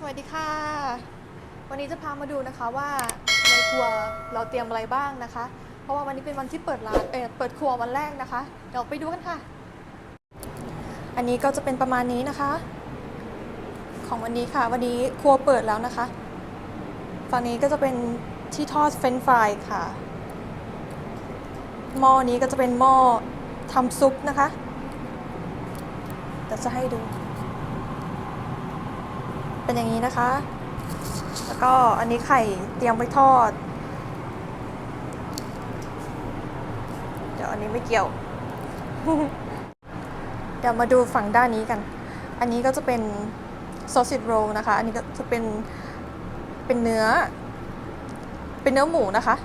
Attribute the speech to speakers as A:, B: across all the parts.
A: สวัสดีค่ะ วันนี้จะพามาดูนะคะว่าในครัวเราเตรียมอะไรบ้างนะคะ เพราะว่าวันนี้เป็นวันที่เปิดร้านเออเปิดครัววันแรกนะคะ เดี๋ยวไปดูกันค่ะ อันนี้ก็จะเป็นประมาณนี้นะคะ ของวันนี้ค่ะ วันนี้ครัวเปิดแล้วนะคะฝั่งนี้ก็จะเป็นที่ทอดเฟรนฟรายค่ะ หม้อนี้ก็จะเป็นหม้อทำซุปนะคะเดี๋ยวจะให้ดู เป็นอย่างนี้นะคะ แล้วก็อันนี้ไข่เตรียมไว้ทอด เดี๋ยวอันนี้ไม่เกี่ยว เดี๋ยวมาดูฝั่งด้านนี้กัน อันนี้ก็จะเป็นซอส i ิ roll นะคะ อันนี้ก็จะเป็นเป็นเนื้อ เป็นเนื้อหมูนะคะ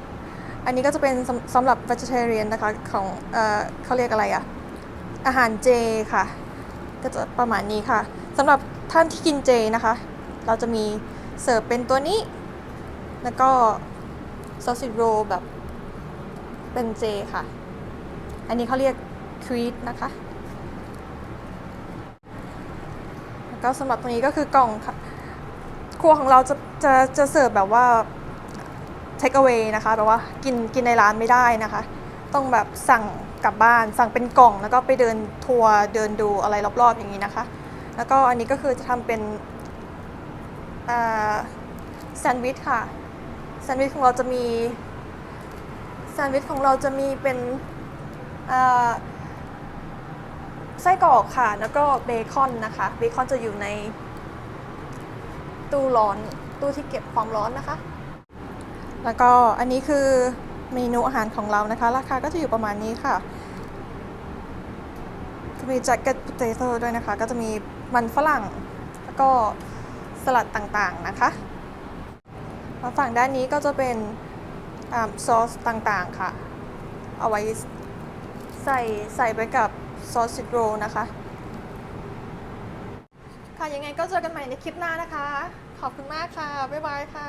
A: อันนี้ก็จะเป็นสำหรับ vegetarian นะคะของเอ่อเขาเรียกอะไรอะอาหารเจค่ะ ก็จะประมาณนี้ค่ะสำหรับท่านที่กินเจนะคะ เราจะมีเสิร์ฟเป็นตัวนี้ แล้วก็ซอส i ิ roll แบบเป็นเจค่ะ อันนี้เขาเรียกครีดนะคะ แล้วก็สำหรับตรงนี้ก็คือกล่องค่ะ ครัวของเราจะจะจะเสิร์ฟแบบว่า take away นะคะแบบว่ากินกินในร้านไม่ได้นะคะ ต้องแบบสั่งกลับบ้าน สั่งเป็นกล่องแล้วก็ไปเดินทัวร์เดินดูอะไรรอบๆอย่างนี้นะคะ แล้วก็อันนี้ก็คือจะทำเป็น แซนด์วิชค่ะ แซนด์วิชของเราจะมี แซนด์วิชของเราจะมีเป็นไส้กรอกค่ะ แล้วก็เบคอนนะคะ เบคอนจะอยู่ในตู้ร้อน ตู้ที่เก็บความร้อนนะคะ แล้วก็อันนี้คือเมนูอาหารของเรานะคะ ราคาก็จะอยู่ประมาณนี้ค่ะ จะมี jacket potato ด้วยนะคะ ก็จะมีมันฝรั่ง แล้วก็ สลัดต่างๆนะคะมาฝั่งด้านนี้ก็จะเป็นอซอสต่างๆค่ะ เอาไว้ใส่ใส่ไปกับซอสซิโรนะคะ ค่ะยังไงก็เจอกันใหม่ในคลิปหน้านะคะ ขอบคุณมากค่ะ บ๊ายบายค่ะ